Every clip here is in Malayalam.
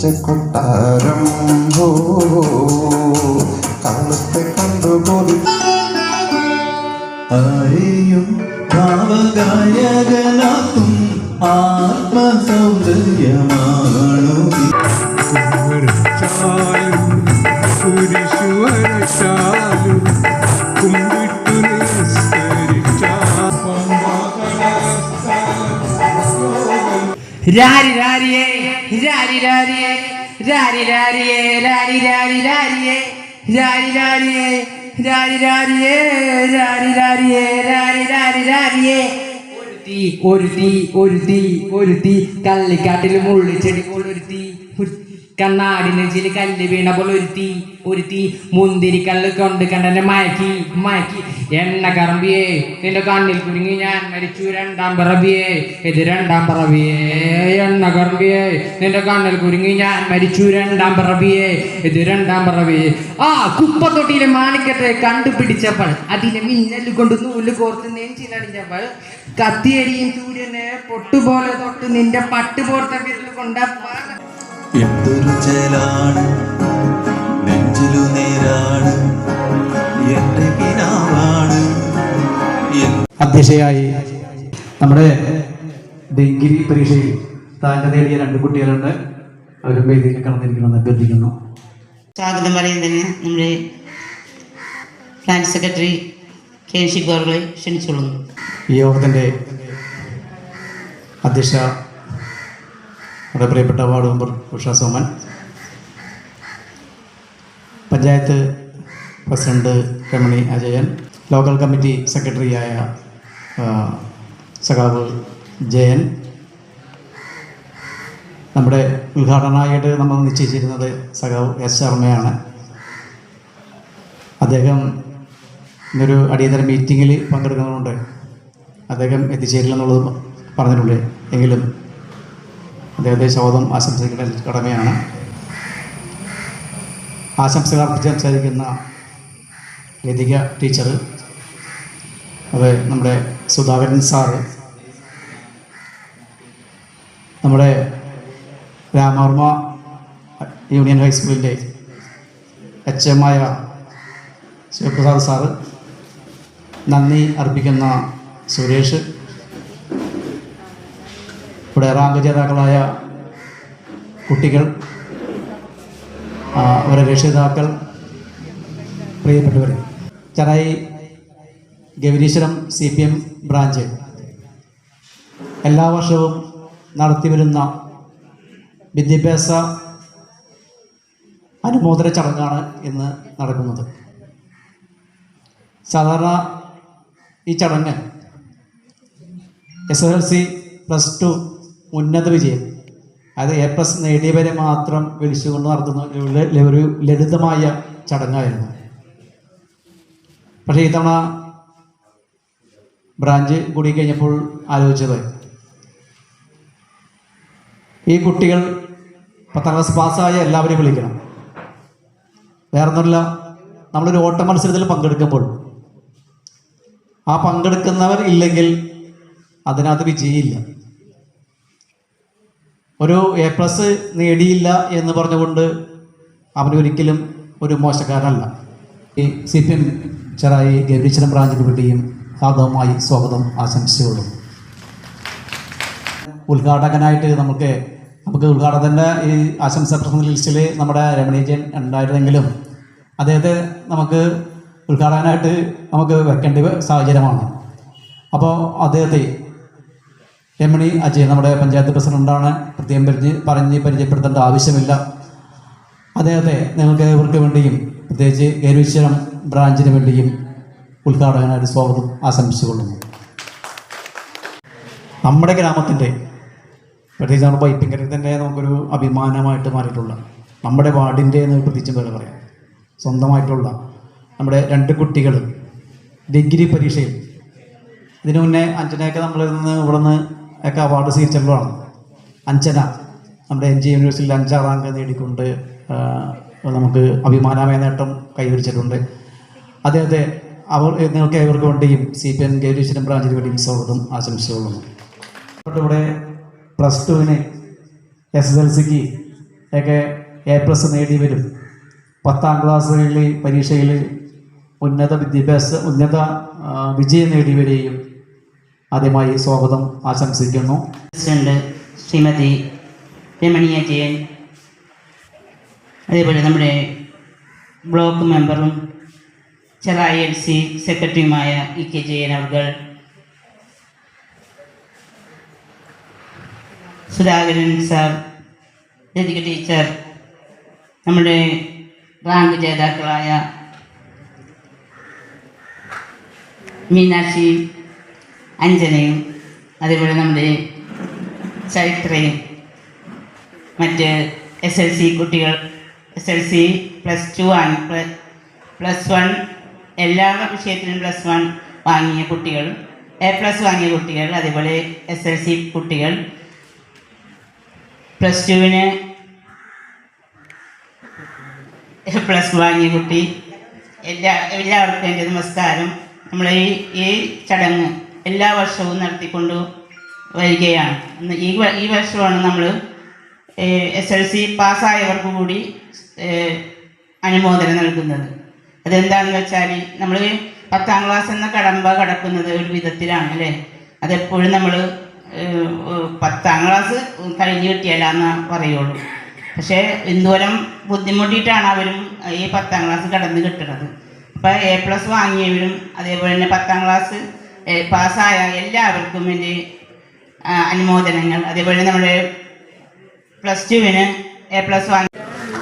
Take a രാരി രാരിയേ രാരി രാരിയേ രാരി രാരിയേ രാരി രാരി രാരിയേ. ഒരു തീ ഒരു തീ ഒരു തീ ഒരു തീ കള്ളിക്കാട്ടിൽ മുള്ളിച്ചെടി പോലെ ഒരു ചില നെഞ്ചിൽ കല്ല് വീണ പോലെ ഒരു തീ ഒരു തീ മുന്തിരി കല്ല് കൊണ്ട് കണ്ടെന്നെ മയക്കി മയക്കി. എണ്ണ കറമ്പിയേ നിന്റെ കണ്ണിൽ കുരുങ്ങി ഞാൻ മരിച്ചു രണ്ടാം പിറവിയേ ഇത് രണ്ടാം പിറവിയേ എണ്ണ കറമ്പിയേ നിന്റെ കണ്ണിൽ കുരുങ്ങി ഞാൻ മരിച്ചു രണ്ടാം പിറവിയേ ഇത് രണ്ടാം പിറവിയേ ആ കുപ്പത്തൊട്ടിയിലെ മാണിക്കത്തെ കണ്ടുപിടിച്ചപ്പോൾ അതിനെ മിന്നൽ കൊണ്ട് നൂൽ കോർത്ത് നെഞ്ചിലടിഞ്ഞപ്പോൾ കത്തിയരിയും സൂര്യനെ പൊട്ടുപോലെ തൊട്ട് നിന്റെ പട്ടുപോർത്ത വിരൽ കൊണ്ടപ്പോൾ എന്തൊരു ചേലാണ് നെഞ്ചിലു നേരാണ് കിനാവാണ്. അധ്യക്ഷയായി നമ്മുടെ ഡിഗ്രി പരീക്ഷയിൽ താങ്കൾ നേടിയ രണ്ട് കുട്ടികളുണ്ട്. അവരും വേദിയിൽ കടന്നിരിക്കണമെന്ന് അഭ്യർത്ഥിക്കുന്നു. സ്വാഗതം പറയുന്നതിന് നമ്മുടെ പ്ലാന്റ് സെക്രട്ടറി കെ ശിഖോറുകളെ ക്ഷണിച്ചുള്ളൂ യോഗത്തിന്റെ ഈ യോഗത്തിന്റെ അധ്യക്ഷ നമ്മുടെ പ്രിയപ്പെട്ട ward member Usha Soman. Panchayat president Ramani Ajayan local committee സെക്രട്ടറിയായ സഖാവ് ജയൻ. നമ്മുടെ ഉദ്ഘാടനമായിട്ട് നമ്മൾ നിശ്ചയിച്ചിരുന്നത് സഖാവ് എസ് ശർമ്മയാണ്. അദ്ദേഹം ഇന്നൊരു അടിയന്തര മീറ്റിങ്ങിൽ പങ്കെടുക്കുന്നതുകൊണ്ട് അദ്ദേഹം എത്തിച്ചേരില്ലെന്നുള്ളത് പറഞ്ഞിട്ടുണ്ട്. എങ്കിലും അദ്ദേഹത്തെ ശോധം ആശംസിക്കേണ്ട കടമയാണ്. ആശംസകൾ അർപ്പിച്ച് സംസാരിക്കുന്ന ലതിക ടീച്ചർ അത് നമ്മുടെ സുധാകരൻ സാറ് നമ്മുടെ രാമവർമ്മ യൂണിയൻ ഹൈസ്കൂളിന്റെ എച്ച് എം ആയ ശിവപ്രസാദ് സാറ് നന്ദി അർപ്പിക്കുന്ന സുരേഷ് ഇവിടെ റാങ്ക് ജേതാക്കളായ കുട്ടികൾ അവരുടെ രക്ഷിതാക്കൾ പ്രിയപ്പെട്ടവർ Cherai Gaureeswaram C P M branch എല്ലാ വർഷവും നടത്തിവരുന്ന വിദ്യാഭ്യാസ അനുമോദന ചടങ്ങാണ് ഇന്ന് നടക്കുന്നത്. സാധാരണ ഈ ചടങ്ങ് S S L C plus two ഉന്നത വിജയം. അത് എ പ്ലസ് നേടിയവരെ മാത്രം വിളിച്ചുകൊണ്ട് നടത്തുന്ന ഒരു ലളിതമായ ചടങ്ങായിരുന്നു. പക്ഷേ ഇത്തവണ ബ്രാഞ്ച് കൂടി കഴിഞ്ഞപ്പോൾ ആലോചിച്ചത് ഈ കുട്ടികൾ പത്താം ക്ലാസ് പാസ്സായ എല്ലാവരെയും വിളിക്കണം. വേറൊന്നുമില്ല നമ്മളൊരു ഓട്ട മത്സരത്തിൽ പങ്കെടുക്കുമ്പോൾ ആ പങ്കെടുക്കുന്നവർ ഇല്ലെങ്കിൽ അതിനകത്ത് വിജയില്ല ഒരു എ പ്ലസ് നേടിയില്ല എന്ന് പറഞ്ഞുകൊണ്ട് അവനൊരിക്കലും ഒരു മോശക്കാരനല്ല. ഈ C P M Cherai Gaureeswaram ബ്രാഞ്ചിന് വേണ്ടിയും ഹാർദവമായി സ്വാഗതം ആശംസിച്ചുകൊള്ളും ഉദ്ഘാടകനായിട്ട് നമുക്ക് നമുക്ക് ഉദ്ഘാടകന്റെ ഈ ആശംസ പ്രസംഗ ലിസ്റ്റിൽ നമ്മുടെ രമണീജൻ ഉണ്ടായിരുന്നെങ്കിലും അദ്ദേഹത്തെ നമുക്ക് ഉദ്ഘാടകനായിട്ട് നമുക്ക് വെക്കേണ്ട സാഹചര്യമാണ്. അപ്പോൾ അദ്ദേഹത്തെ രമണി അജയ് നമ്മുടെ പഞ്ചായത്ത് പ്രസിഡന്റാണ് പ്രത്യേകം പരിചയ പറഞ്ഞ് പരിചയപ്പെടുത്തേണ്ട ആവശ്യമില്ല. അദ്ദേഹത്തെ നിങ്ങൾക്ക് ഇവർക്ക് വേണ്ടിയും പ്രത്യേകിച്ച് ഗരുശ്വരം ബ്രാഞ്ചിന് വേണ്ടിയും ഉദ്ഘാടകനായിട്ട് സ്വാഗതം ആശംസിച്ചുകൊള്ളുന്നു. നമ്മുടെ ഗ്രാമത്തിന്റെ പ്രത്യേകിച്ച് നമ്മുടെ പൈപ്പിങ്കരയിൽ തന്നെ നമുക്കൊരു അഭിമാനമായിട്ട് മാറിയിട്ടുള്ള നമ്മുടെ വാർഡിന്റെ എന്ന് പ്രത്യേകിച്ചും പേര് പറയാം. സ്വന്തമായിട്ടുള്ള നമ്മുടെ രണ്ട് കുട്ടികൾ ഡിഗ്രി പരീക്ഷയിൽ ഇതിനു മുന്നേ അഞ്ചനയൊക്കെ നമ്മളിൽ നിന്ന് ഇവിടെ നിന്ന് ഒക്കെ അവാർഡ് സീറ്റുകളാണ് അഞ്ചന നമ്മുടെ എൻ ജി യൂണിവേഴ്സിറ്റിയിൽ അഞ്ചാം റാങ്ക് നേടിക്കൊണ്ട് നമുക്ക് അഭിമാനമായ നേട്ടം കൈവരിച്ചിട്ടുണ്ട്. അദ്ദേഹത്തെ അവർ നിങ്ങൾക്ക് ഏവർക്ക് വേണ്ടിയും സി പി എം ഗൗരീശ്വരം ബ്രാഞ്ചിന് വേണ്ടിയും സ്വാഗതം ആശംസിച്ചുകൊള്ളുന്നു ഇവിടെ പ്ലസ് ടുവിന് എസ് എസ് എൽ സിക്ക് ഒക്കെ എ പ്ലസ് നേടിയവരും പത്താം ക്ലാസ്സുകളിൽ പരീക്ഷയിൽ ഉന്നത വിദ്യാഭ്യാസ ഉന്നത വിജയം നേടിയവരെയും ആദ്യമായി സ്വാഗതം ആശംസിക്കുന്നു. പ്രസിഡന്റ് ശ്രീമതി രമണിയ ജയൻ അതേപോലെ നമ്മുടെ ബ്ലോക്ക് മെമ്പറും ചെറായി എൽ സി സെക്രട്ടറിയുമായ ഇ കെ ജയൻ അവർ സുധാകരൻ സാർ ലതിക ടീച്ചർ നമ്മുടെ റാങ്ക് ജേതാക്കളായ മീനാക്ഷി അഞ്ജനയും അതേപോലെ നമ്മുടെ ചൈത്രയും മറ്റ് എസ് എൽ സി കുട്ടികൾ S L C plus two ആണ്. പ്ലസ് വൺ എല്ലാ വിഷയത്തിലും പ്ലസ് വൺ വാങ്ങിയ കുട്ടികൾ എ പ്ലസ് വാങ്ങിയ കുട്ടികൾ അതേപോലെ എസ് എൽ സി കുട്ടികൾ. പ്ലസ് ടുവിന് പ്ലസ് വാങ്ങിയ കുട്ടി. എല്ലാ എല്ലാവർക്കും എന്റെ നമസ്കാരം നമ്മൾ ഈ ഈ ചടങ്ങ് എല്ലാ വർഷവും നടത്തിക്കൊണ്ട് വരികയാണ്. ഈ ഈ വർഷമാണ് നമ്മൾ എസ് എൽ സി പാസ്സായവർക്ക് കൂടി അനുമോദനം നൽകുന്നത്. അതെന്താണെന്ന് വെച്ചാൽ നമ്മൾ പത്താം ക്ലാസ് എന്ന കടമ്പ കടക്കുന്നത് ഒരു വിധത്തിലാണ് അല്ലേ? അതെപ്പോഴും നമ്മൾ പത്താം ക്ലാസ് കഴിഞ്ഞ് കിട്ടിയല്ല പറയുള്ളൂ. പക്ഷേ എന്തോരം ബുദ്ധിമുട്ടിയിട്ടാണ് അവരും ഈ പത്താം ക്ലാസ് കടന്ന് കിട്ടുന്നത് അപ്പോൾ എ പ്ലസ് വാങ്ങിയവരും അതേപോലെ തന്നെ പത്താം ക്ലാസ് പാസ്സായ എല്ലാവർക്കും എന്റെ അനുമോദനങ്ങൾ. അതേപോലെ നമ്മുടെ പ്ലസ് ടുവിന് എ പ്ലസ് വാങ്ങി.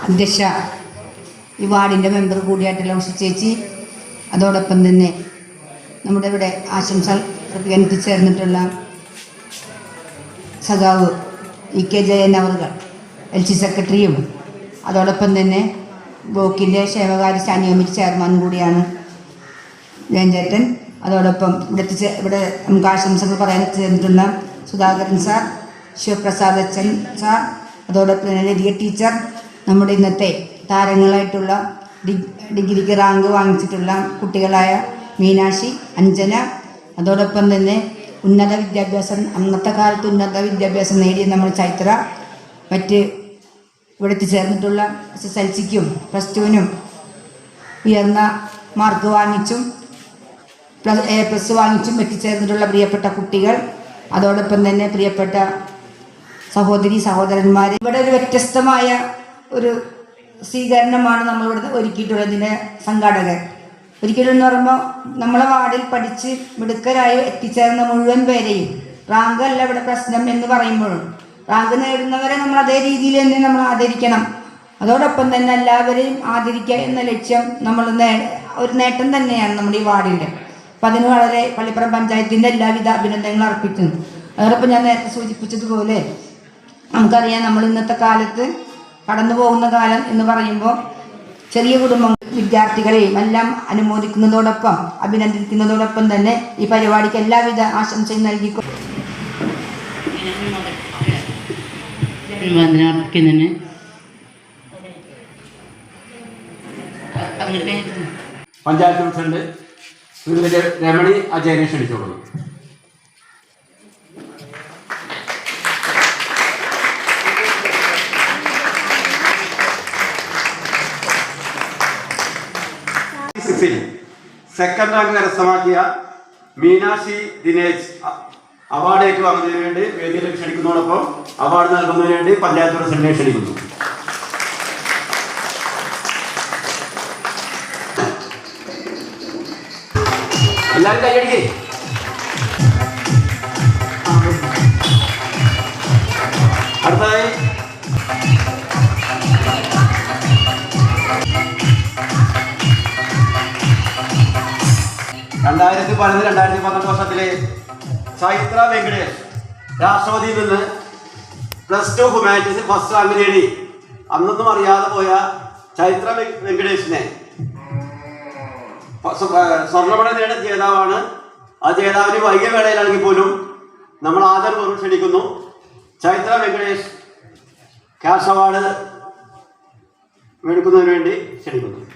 അധ്യക്ഷ ഈ വാർഡിന്റെ മെമ്പർ കൂടിയായിട്ടുള്ള ഉഷ ചേച്ചി അതോടൊപ്പം തന്നെ നമ്മുടെ ഇവിടെ ആശംസ പ്രകടനം എത്തിച്ചേർന്നിട്ടുള്ള സഖാവ് ഇ കെ ജയൻ അവറുകൾ എൽ സി സെക്രട്ടറിയും അതോടൊപ്പം തന്നെ ബ്ലോക്കിന്റെ ക്ഷേമകാര്യ സ്റ്റാൻഡിംഗ് കമ്മിറ്റി ചെയർമാൻ കൂടിയാണ് ജയൻചേട്ടൻ അതോടൊപ്പം ഇവിടെ എത്തിച്ചേ- ഇവിടെ നമുക്ക് ആശംസകൾ പറയാൻ ചേർന്നിട്ടുള്ള സുധാകരൻ സാർ ശിവപ്രസാദ് അച്ഛൻ സാർ അതോടൊപ്പം തന്നെ ലതിക ടീച്ചർ നമ്മുടെ ഇന്നത്തെ താരങ്ങളായിട്ടുള്ള ഡിഗ്രിക്ക് റാങ്ക് വാങ്ങിച്ചിട്ടുള്ള കുട്ടികളായ മീനാക്ഷി അഞ്ജന അതോടൊപ്പം തന്നെ ഉന്നത വിദ്യാഭ്യാസം അന്നത്തെ കാലത്ത് ഉന്നത വിദ്യാഭ്യാസം നേടിയ നമ്മൾ ചൈത്ര മറ്റ് ഇവിടെ എത്തിച്ചേർന്നിട്ടുള്ള എസ് എസ് എൽ സിക്കും പ്ലസ് ടുവിനും ഉയർന്ന മാർക്ക് വാങ്ങിച്ചും പ്ലസ് എ പ്ലസ് വാങ്ങിച്ചും എത്തിച്ചേർന്നിട്ടുള്ള പ്രിയപ്പെട്ട കുട്ടികൾ അതോടൊപ്പം തന്നെ പ്രിയപ്പെട്ട സഹോദരി സഹോദരന്മാർ ഇവിടെ ഒരു വ്യത്യസ്തമായ ഒരു സ്വീകരണമാണ് നമ്മളിവിടെ ഒരുക്കിയിട്ടുള്ളത് ഇതിന്റെ സംഘാടകർ. ഒരിക്കലും എന്ന് പറയുമ്പോൾ നമ്മളെ വാർഡിൽ പഠിച്ച് മിടുക്കരായി എത്തിച്ചേർന്ന മുഴുവൻ പേരെയും റാങ്ക് അല്ല ഇവിടെ പ്രശ്നം എന്ന് പറയുമ്പോഴും റാങ്ക് നേടുന്നവരെ നമ്മൾ അതേ രീതിയിൽ തന്നെ നമ്മൾ ആദരിക്കണം. അതോടൊപ്പം തന്നെ എല്ലാവരെയും ആദരിക്കുക എന്ന ലക്ഷ്യം നമ്മൾ ഒരു നേട്ടം തന്നെയാണ് നമ്മുടെ ഈ വാർഡിന്റെ. അപ്പം അതിന് വളരെ പള്ളിപ്പുറം പഞ്ചായത്തിന്റെ എല്ലാവിധ അഭിനന്ദനങ്ങളും അർപ്പിക്കുന്നു. അതോടൊപ്പം ഞാൻ നേരത്തെ സൂചിപ്പിച്ചതുപോലെ നമുക്കറിയാം നമ്മൾ ഇന്നത്തെ കാലത്ത് കടന്നു പോകുന്ന കാലം എന്ന് പറയുമ്പോൾ ചെറിയ കുടുംബം വിദ്യാർത്ഥികളെയും എല്ലാം അനുമോദിക്കുന്നതോടൊപ്പം അഭിനന്ദിക്കുന്നതോടൊപ്പം തന്നെ ഈ പരിപാടിക്ക് എല്ലാവിധ ആശംസയും അങ്ങോട്ട് പഞ്ചായത്ത് പ്രസിഡന്റ് ശ്രീമതി രമണി അജയനെ ക്ഷണിച്ചോളൂ സെക്കൻഡ് റാങ്ക് കരസ്ഥമാക്കിയ മീനാക്ഷി ദിനേശ് അവാർഡ് ഏറ്റുവാങ്ങുന്നതിന് വേണ്ടി വേദിയിലേക്ക് ക്ഷണിക്കുന്നതോടൊപ്പം അവാർഡ് നൽകുന്നതിന് വേണ്ടി പഞ്ചായത്ത് പ്രസിഡന്റിനെ ക്ഷണിക്കുന്നു. എല്ലാവരും കൈയടിക്കേ അടുത്തതായി. രണ്ടായിരത്തി പതിനൊന്ന് രണ്ടായിരത്തി പന്ത്രണ്ട് വർഷത്തിലെ ചൈത്ര വെങ്കടേഷ് രാഷ്ട്രപതിയിൽ നിന്ന് പ്ലസ് ടു ഹ്യൂമാനിറ്റീസിൽ ഫസ്റ്റ് റാങ്ക് നേടി. അന്നൊന്നും അറിയാതെ പോയ ചൈത്ര വെങ്കടേഷിനെ സ്വർണപട നേട ജേതാവാണ്. ആ ജേതാവിന് വൈകിയ വേളയിലാണെങ്കിൽ പോലും നമ്മൾ ആദരവ് ക്ഷണിക്കുന്നു. ചൈത്ര വെങ്കടേഷ് ക്യാഷ് അവാർഡ് മേടിക്കുന്നതിന് വേണ്ടി ക്ഷണിക്കുന്നു.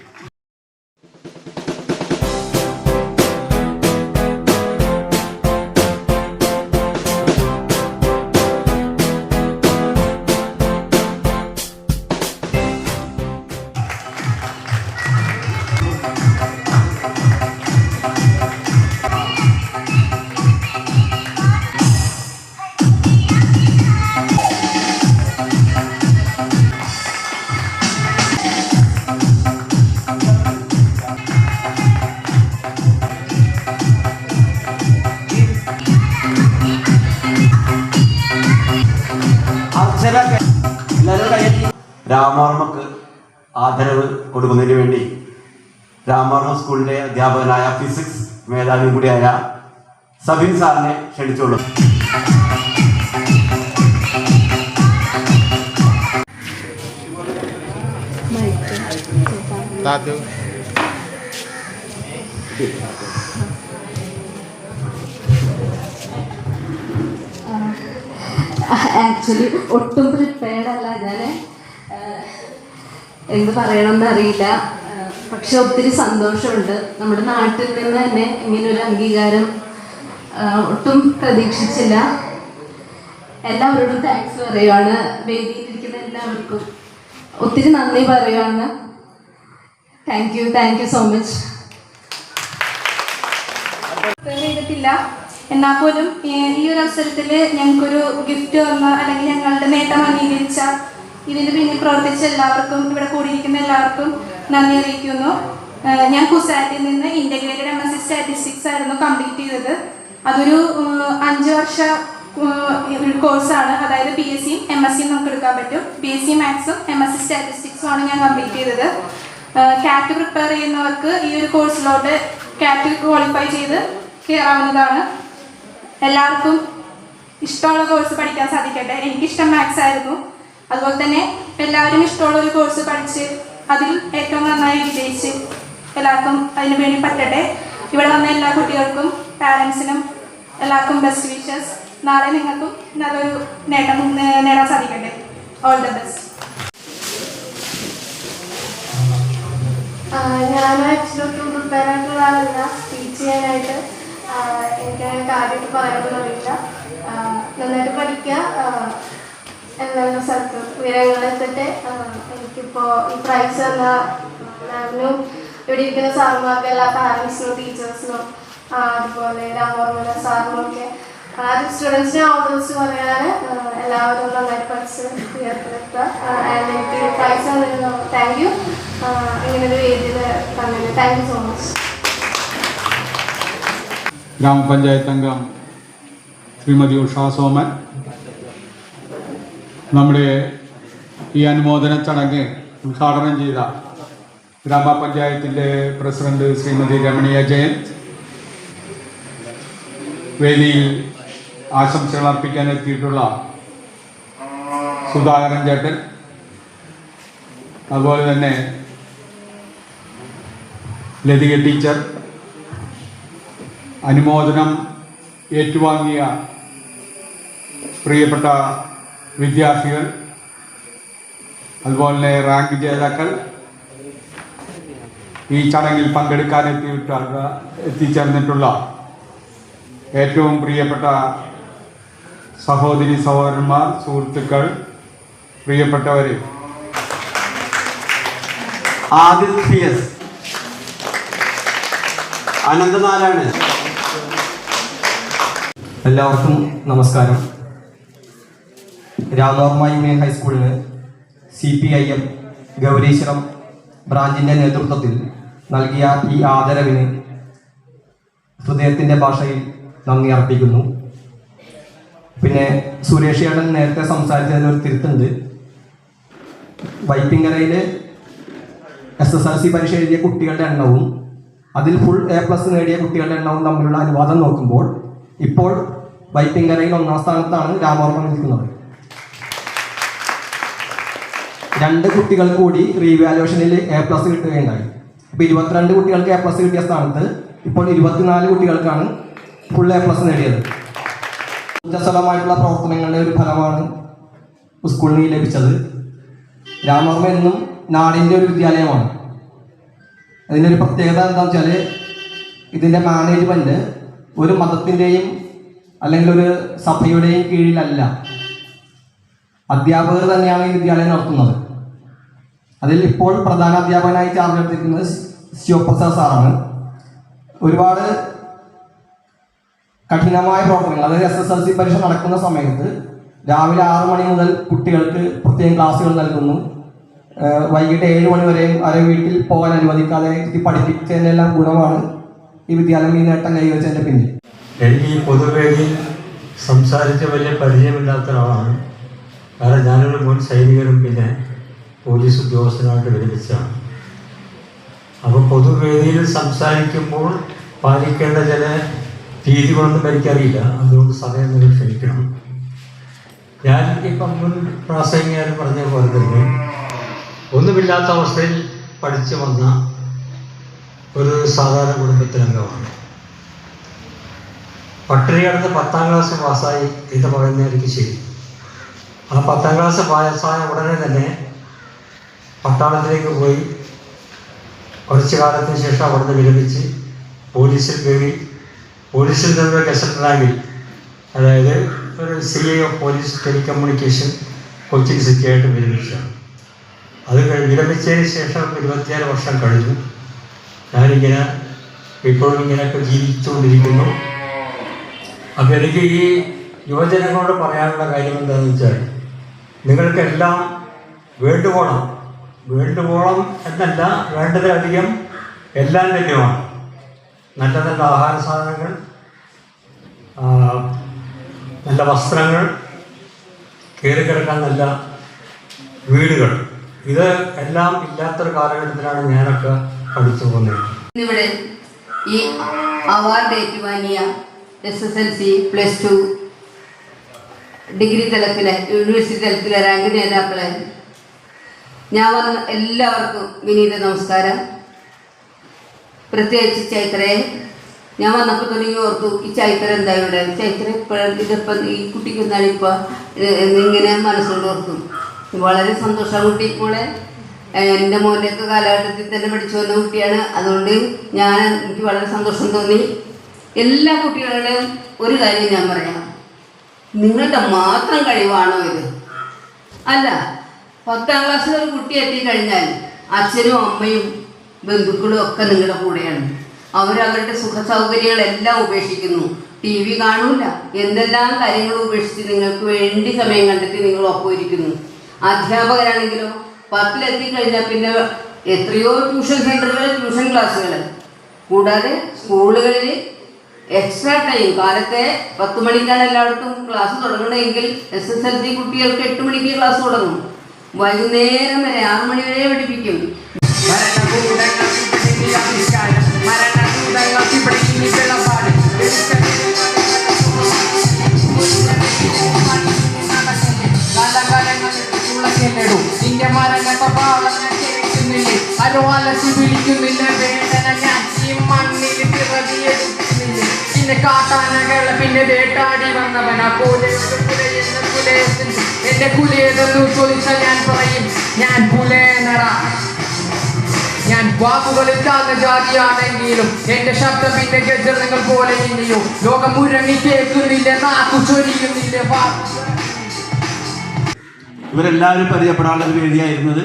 കൊടുക്കുന്നതിന് വേണ്ടി രാമവർമ്മ സ്കൂളിലെ അധ്യാപകനായ ഫിസിക്സ് മേധാവി കൂടിയായ സബിൻ സാറിനെ ക്ഷണിച്ചോളൂ ആക്ച്വലി ഒട്ടും പ്രിപ്പയർഡ് അല്ല എന്ത് പറയണമെന്ന് അറിയില്ല. പക്ഷെ ഒത്തിരി സന്തോഷമുണ്ട്. നമ്മുടെ നാട്ടിൽ നിന്ന് തന്നെ ഇങ്ങനെ ഒരു അംഗീകാരം ഒട്ടും പ്രതീക്ഷിച്ചില്ല. എല്ലാവരോടും താങ്ക്സ് പറയുവാണ്. വേദിയിലിരിക്കുന്ന എല്ലാവർക്കും ഒത്തിരി നന്ദി പറയുവാണ്. Thank you thank you so much ചെയ്തിട്ടില്ല. എന്നാൽ പോലും ഈ ഒരു അവസരത്തിൽ ഞങ്ങൾക്കൊരു ഗിഫ്റ്റ് വന്ന അല്ലെങ്കിൽ ഞങ്ങളുടെ നേട്ടം അംഗീകരിച്ച ഇതിന് പിന്നിൽ പ്രവർത്തിച്ച എല്ലാവർക്കും ഇവിടെ കൂടിയിരിക്കുന്ന എല്ലാവർക്കും നന്ദി അറിയിക്കുന്നു. ഞാൻ കുസാറ്റിൽ നിന്ന് integrated M S C statistics ആയിരുന്നു കംപ്ലീറ്റ് ചെയ്തത്. അതൊരു അഞ്ച് വർഷ കോഴ്സാണ് അതായത് പി എസ് സിയും എം എസ് സിയും നമുക്ക് എടുക്കാൻ പറ്റും. പി എസ് സി മാത്സും എം എസ് സി സ്റ്റാറ്റിസ്റ്റിക്സും ആണ് ഞാൻ കംപ്ലീറ്റ് ചെയ്തത്. കാറ്റ് പ്രിപ്പയർ ചെയ്യുന്നവർക്ക് ഈ ഒരു കോഴ്സിലോട്ട് കാറ്റ് ക്വാളിഫൈ ചെയ്ത് കയറാവുന്നതാണ് എല്ലാവർക്കും ഇഷ്ടമുള്ള കോഴ്സ് പഠിക്കാൻ സാധിക്കട്ടെ. എനിക്കിഷ്ടം മാത്സ് ആയിരുന്നു. അതുപോലെ തന്നെ എല്ലാവരും ഇഷ്ടമുള്ള ഒരു കോഴ്സ് പഠിച്ച് അതിൽ ഏറ്റവും നന്നായി വിജയിച്ച് എല്ലാവർക്കും അതിനു വേണ്ടി പറ്റട്ടെ. ഇവിടെ വന്ന എല്ലാ കുട്ടികൾക്കും പാരൻസിനും എല്ലാവർക്കും ബെസ്റ്റ് വിഷസ് നാളെ നിങ്ങൾക്കും നല്ലൊരു നേട്ടം നേടാൻ സാധിക്കട്ടെ. ഓൾ ദ ബെസ്റ്റ് ഞാൻ ആക്ച്വലി പ്രിപ്പയർ ആയിട്ടുള്ള ആളല്ല ടീച്ച് ചെയ്യാനായിട്ട് എനിക്ക് കാര്യമായിട്ട് പറയാനൊന്നും അറിയില്ല. നന്നായിട്ട് പഠിക്കുക. എന്താണ് സ്ഥലത്ത് ഉയരങ്ങളെത്തട്ടെ ആഹ് എനിക്കിപ്പോൾ ഈ പ്രൈസ് തന്ന മാമിനും ഇവിടെ ഇരിക്കുന്ന സാറുമാർക്കും എല്ലാ പാരൻസിനും ടീച്ചേഴ്സിനും അതുപോലെ രാമോർമ്മ സാറിനും ഒക്കെ. ആദ്യം സ്റ്റുഡൻസിനെ ഓർഡേഴ്സ് പറയാന് എല്ലാവരും നന്നായിട്ട് പഠിച്ച് ഉയർത്തിലെത്തുക എനിക്ക് പ്രൈസ് തന്നിരുന്നു. താങ്ക് യു ഇങ്ങനൊരു വേദിയിൽ തന്നിരുന്നു. താങ്ക് യു സോ മച്ച് ഗ്രാമപഞ്ചായത്ത് അംഗം ശ്രീമതി ഉഷാ സോമൻ. നമ്മുടെ ഈ അനുമോദന ചടങ്ങ് ഉദ്ഘാടനം ചെയ്ത ഗ്രാമപഞ്ചായത്തിന്റെ പ്രസിഡന്റ് ശ്രീമതി രമണീയ ജയൻ വേദിയിൽ ആശംസകൾ അർപ്പിക്കാൻ എത്തിയിട്ടുള്ള സുധാകരൻ ചേട്ടൻ അതുപോലെ തന്നെ ലതിക ടീച്ചർ അനുമോദനം ഏറ്റുവാങ്ങിയ പ്രിയപ്പെട്ട വിദ്യാർത്ഥികൾ അതുപോലെ തന്നെ റാങ്ക് ജേതാക്കൾ ഈ ചടങ്ങിൽ പങ്കെടുക്കാൻ എത്തിയിട്ടുള്ള എത്തിച്ചേർന്നിട്ടുള്ള ഏറ്റവും പ്രിയപ്പെട്ട സഹോദരി സഹോദരന്മാർ സുഹൃത്തുക്കൾ പ്രിയപ്പെട്ടവരെ. ആദിത്യസ് അനന്തനാരായണൻ. എല്ലാവർക്കും നമസ്കാരം. Union ഹൈസ്കൂളിന് C P I M Gaureeswaram ബ്രാഞ്ചിന്റെ നേതൃത്വത്തിൽ നൽകിയ ഈ ആദരവിന് ഹൃദയത്തിന്റെ ഭാഷയിൽ നന്ദി അർപ്പിക്കുന്നു. പിന്നെ സുരേഷ് ഏട്ടൻ നേരത്തെ സംസാരിച്ചതിൽ ഒരു തിരുത്തുണ്ട്. വൈപ്പിങ്ങരയിൽ എസ് എസ് എൽ സി പരീക്ഷ എഴുതിയ കുട്ടികളുടെ എണ്ണവും അതിൽ ഫുൾ എ പ്ലസ് നേടിയ കുട്ടികളുടെ എണ്ണവും തമ്മിലുള്ള അനുവാദം നോക്കുമ്പോൾ ഇപ്പോൾ വൈപ്പിങ്കരയിൽ ഒന്നാം സ്ഥാനത്താണ് രാമവർമ്മ നിൽക്കുന്നത്. രണ്ട് കുട്ടികൾ കൂടി റീവാലുവേഷനിൽ എ പ്ലസ് കിട്ടുകയുണ്ടായി. അപ്പോൾ ഇരുപത്തിരണ്ട് കുട്ടികൾക്ക് എ പ്ലസ് കിട്ടിയ സ്ഥാനത്ത് ഇപ്പോൾ ഇരുപത്തിനാല് കുട്ടികൾക്കാണ് ഫുൾ എ പ്ലസ് നേടിയത്. ഊർജസ്വലമായിട്ടുള്ള പ്രവർത്തനങ്ങളുടെ ഒരു ഫലമാണ് സ്കൂളിന് ലഭിച്ചത്. രാമവർമ്മ എന്നും നാടിന്റെ ഒരു വിദ്യാലയമാണ്. അതിന്റെ ഒരു പ്രത്യേകത എന്താണെന്ന് വെച്ചാൽ ഇതിന്റെ മാനേജ്മെന്റ് ഒരു മതത്തിന്റെയും അല്ലെങ്കിൽ ഒരു സഭയുടെയും കീഴിലല്ല. അധ്യാപകർ തന്നെയാണ് ഈ വിദ്യാലയം നടത്തുന്നത്. അതിൽ ഇപ്പോൾ പ്രധാന അധ്യാപകനായി ചാർജ് എടുത്തിരിക്കുന്നത് ശിവപ്രസാദ് സാറാണ്. ഒരുപാട് കഠിനമായ പ്രവർത്തനങ്ങൾ അതായത് എസ് എസ് എൽ സി പരീക്ഷ നടക്കുന്ന സമയത്ത് രാവിലെ ആറു മണി മുതൽ കുട്ടികൾക്ക് പ്രത്യേകം ക്ലാസ്സുകൾ നൽകുന്നു. വൈകിട്ട് ഏഴ് മണി വരെയും അവരെ വീട്ടിൽ പോകാൻ അനുവദിക്കാതെ പഠിപ്പിച്ചതിനെല്ലാം ഗുണമാണ് ഈ വിദ്യാലയം ഈ നേട്ടം കൈവച്ചതിന്റെ പിന്നിൽ. എനിക്ക് ഈ പൊതുവേദിയിൽ സംസാരിച്ച് വലിയ പരിചയമില്ലാത്ത ഒരാളാണ്. കാരണം ഞാനൊരു മുൻ സൈനികനും പിന്നെ പോലീസ് ഉദ്യോഗസ്ഥനായിട്ട് വിരമിച്ചാണ് അപ്പോൾ പൊതുവേദിയിൽ സംസാരിക്കുമ്പോൾ പാലിക്കേണ്ട ചില രീതികളൊന്നും എനിക്കറിയില്ല. അതുകൊണ്ട് സമയം നിങ്ങൾ ക്ഷമിക്കണം. ഞാൻ ഇപ്പം മുൻ പ്രാസംഗികർ പറഞ്ഞ പോലെ തന്നെ ഒന്നുമില്ലാത്ത അവസ്ഥയിൽ പഠിച്ചു വന്ന ഒരു സാധാരണ കുടുംബത്തിലംഗമാണ് പട്ടിണി കിടന്ന് പത്താം ക്ലാസ് പാസ്സായി എന്ന് പറയുന്നതായിരിക്കും ശരി. ആ പത്താം ക്ലാസ് പാസ്സായ ഉടനെ തന്നെ പട്ടാളത്തിലേക്ക് പോയി കുറച്ചു കാലത്തിന് ശേഷം അവിടുന്ന് വിരമിച്ച് പോലീസിൽ കയറി പോലീസിൽ നിന്ന് ഗസറ്റ് അതായത് ഒരു C I of police telecommunication Cochin city ആയിട്ട് വിരമിച്ചതാണ്. അത് വിരമിച്ചതിന് ശേഷം ഇരുപത്തിയാറ് വർഷം കഴിഞ്ഞു. ഞാനിങ്ങനെ ഇപ്പോഴും ഇങ്ങനെയൊക്കെ ജീവിച്ചുകൊണ്ടിരിക്കുന്നു. അപ്പം എനിക്ക് ഈ യുവജനങ്ങളോട് പറയാനുള്ള കാര്യം എന്താണെന്ന് വെച്ചാൽ നിങ്ങൾക്കെല്ലാം വേണ്ടുവോളം വേണ്ടുവോളം എന്നല്ല വേണ്ടതിലധികം എല്ലാം തന്നെയാണ് നല്ല നല്ല ആഹാര സാധനങ്ങൾ നല്ല വസ്ത്രങ്ങൾ കയറി കിടക്കാൻ നല്ല വീടുകൾ. ഇത് എല്ലാം ഇല്ലാത്തൊരു കാലഘട്ടത്തിലാണ് ഞാനൊക്കെ പഠിച്ചു പോകുന്നത് ഇന്നിവിടെ ഈ അവാർഡ് ഏറ്റുവാങ്ങിയ S S L C plus two degree തലത്തിലെ യൂണിവേഴ്സിറ്റി തലത്തിലെ റാങ്ക് നേതാക്കളെ ഞാൻ വന്ന എല്ലാവർക്കും വിനീത നമസ്കാരം. പ്രത്യേകിച്ച് ചൈത്രയെ. ഞാൻ വന്നപ്പോൾ തുടങ്ങി ഓർത്തു ഈ ചൈത്ര എന്താ ഇവിടെ? ചൈത്ര ഇപ്പോഴും ഇതിപ്പം ഈ കുട്ടിക്ക് എന്താണ് ഇപ്പോൾ ഇങ്ങനെ മനസ്സുകൊണ്ട് ഓർത്തു. വളരെ സന്തോഷം കുട്ടി കൂടെ എന്റെ മോന്റെയൊക്കെ കാലഘട്ടത്തിൽ തന്നെ പഠിച്ചു വന്ന കുട്ടിയാണ്. അതുകൊണ്ട് ഞാൻ എനിക്ക് വളരെ സന്തോഷം തോന്നി. എല്ലാ കുട്ടികളുടെയും ഒരു കാര്യം ഞാൻ പറയാം. നിങ്ങളുടെ മാത്രം കഴിവാണോ ഇത്? അല്ല പത്താം ക്ലാസ്സിൽ ഒരു കുട്ടി എത്തിക്കഴിഞ്ഞാൽ അച്ഛനും അമ്മയും ബന്ധുക്കളും ഒക്കെ നിങ്ങളുടെ കൂടെയാണ്. അവരവരുടെ സുഖ സൗകര്യങ്ങളെല്ലാം ഉപേക്ഷിക്കുന്നു. ടി വി കാണൂല. എന്തെല്ലാം കാര്യങ്ങളും ഉപേക്ഷിച്ച് നിങ്ങൾക്ക് വേണ്ടി സമയം കണ്ടെത്തി നിങ്ങൾ ഒപ്പം അധ്യാപകരാണെങ്കിലോ പത്തിലെത്തി കഴിഞ്ഞാൽ പിന്നെ എത്രയോ ട്യൂഷൻ സെന്ററുകൾ ട്യൂഷൻ ക്ലാസ്സുകൾ. കൂടാതെ സ്കൂളുകളിൽ എക്സ്ട്രാ ടൈം കാലത്തെ പത്ത് മണിക്കാണ് എല്ലായിടത്തും ക്ലാസ് തുടങ്ങണമെങ്കിൽ എസ് എസ് എൽ സി കുട്ടികൾക്ക് എട്ട് മണിക്ക് ക്ലാസ് തുടങ്ങും. വൈകുന്നേരം വരെ ആറു മണി വരെ പഠിപ്പിക്കും. വിളിക്കുന്നില്ല വേദന ഞാൻ പിന്നെ കാട്ടാനകള പിന്നെ വേട്ടാടി പുലയത്തിൽ എന്റെ പുലയതെന്നു ചോദിച്ചാൽ ഞാൻ പറയും ഞാൻ പുലേനറ ഞാൻ വാക്കുകളിൽ താന്ന ജാതിയാണെങ്കിലും എന്റെ ശബ്ദം പിന്നെ ഗജനങ്ങൾ പോലെ ഇനിയോ. ലോകം മുരങ്ങി കേൾക്കുന്നില്ല നാക്കു ചൊരിയുന്നില്ല. ഇവരെല്ലാവരും പരിചയപ്പെടാനുള്ള ഒരു വേദിയായിരുന്നത്.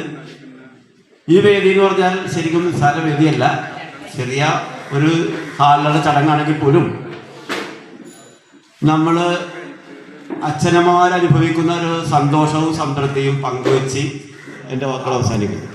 ഈ വേദി എന്ന് പറഞ്ഞാൽ ശരിക്കും നിസ്സാര വേദിയല്ല. ചെറിയ ഒരു ഹാളിലുള്ള ചടങ്ങാണെങ്കിൽ പോലും നമ്മൾ അച്ഛനമ്മമാരനുഭവിക്കുന്ന ഒരു സന്തോഷവും സംതൃപ്തിയും പങ്കുവെച്ച് എന്റെ വാക്കുകൾ അവസാനിക്കുന്നു.